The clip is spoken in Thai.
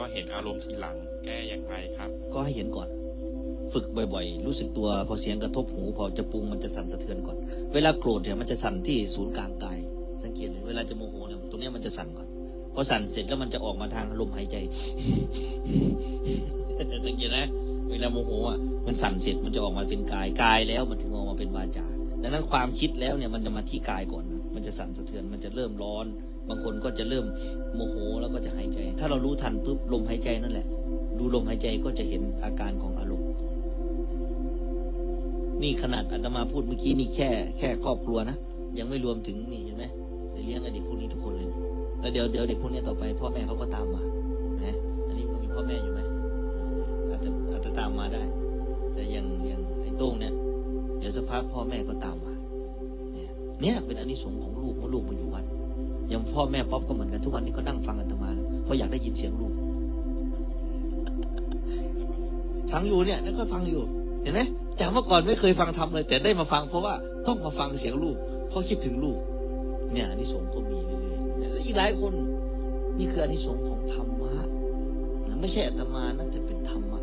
ก็เห็นอารมณ์ทีหลังแก้อย่างไรครับ ก็ให้เห็นก่อน ฝึกบ่อยๆ รู้สึกตัวพอเสียงกระทบหูพอจะปรุงมันจะสั่นสะเทือนก่อน เวลาโกรธเนี่ยมันจะสั่นที่ศูนย์กลางกาย สังเกตเลยเวลาจะโมโหเนี่ยตรงนี้มันจะสั่นก่อนพอสั่นเสร็จแล้วมันจะออกมาทางลมหายใจสังเกตนะเวลาโมโหอะมันสั่นเสร็จมันจะออกมาเป็นกายกายแล้วมันถึงออกมาเป็นวาจาดังนั้นความคิดแล้วเนี่ยมันจะมาที่กายก่อน มันจะสั่นสะเทือนมันจะเริ่มร้อน บางคนก็จะเริ่มโมโหแล้วก็จะหายใจ ถ้าเรารู้ทันปุ๊บลมหายใจนั่นแหละ ดูลมหายใจก็จะเห็นอาการของอารมณ์นี่ขนาดอาตมาพูดเมื่อกี้นี่แค่ แค่ครอบครัวนะยังไม่รวมถึงนี่เห็นไหมเดี๋ยวเลี้ยงไอ้เด็กพวกนี้ทุกคนเลย แล้วเดี๋ยวเดี๋ยวเด็กพวกนี้ต่อไป พ่อแม่เขาก็ตามมานะอันนี้มีพ่อแม่อยู่ไหมอาจจะอาจจะตามมาได้ แต่อย่างอย่างไอ้โต้งเนี่ยเดี๋ยวสักพักพ่อแม่ก็ตามมา เนี่ยเป็นอานิสงส์ของลูกเมื่อลูกมาอยู่วัด อย่างพ่อแม่ป๊อปก็เหมือนกันทุกวันนี้ก็นั่งฟังอาตมาเพราะอยากได้ยินเสียงลูกฟังอยู่เนี่ยนั่นก็ฟังอยู่ เห็นไหมจากเมื่อก่อนไม่เคยฟังทำเลย แต่ได้มาฟังเพราะว่าต้องมาฟังเสียงลูกเพราะคิดถึงลูก เนี่ยอานิสงส์ก็มีเรื่อยๆและอีกหลายคน นี่คืออานิสงส์ของธรรมะนะไม่ใช่อาตมานะแต่เป็นธรรมะ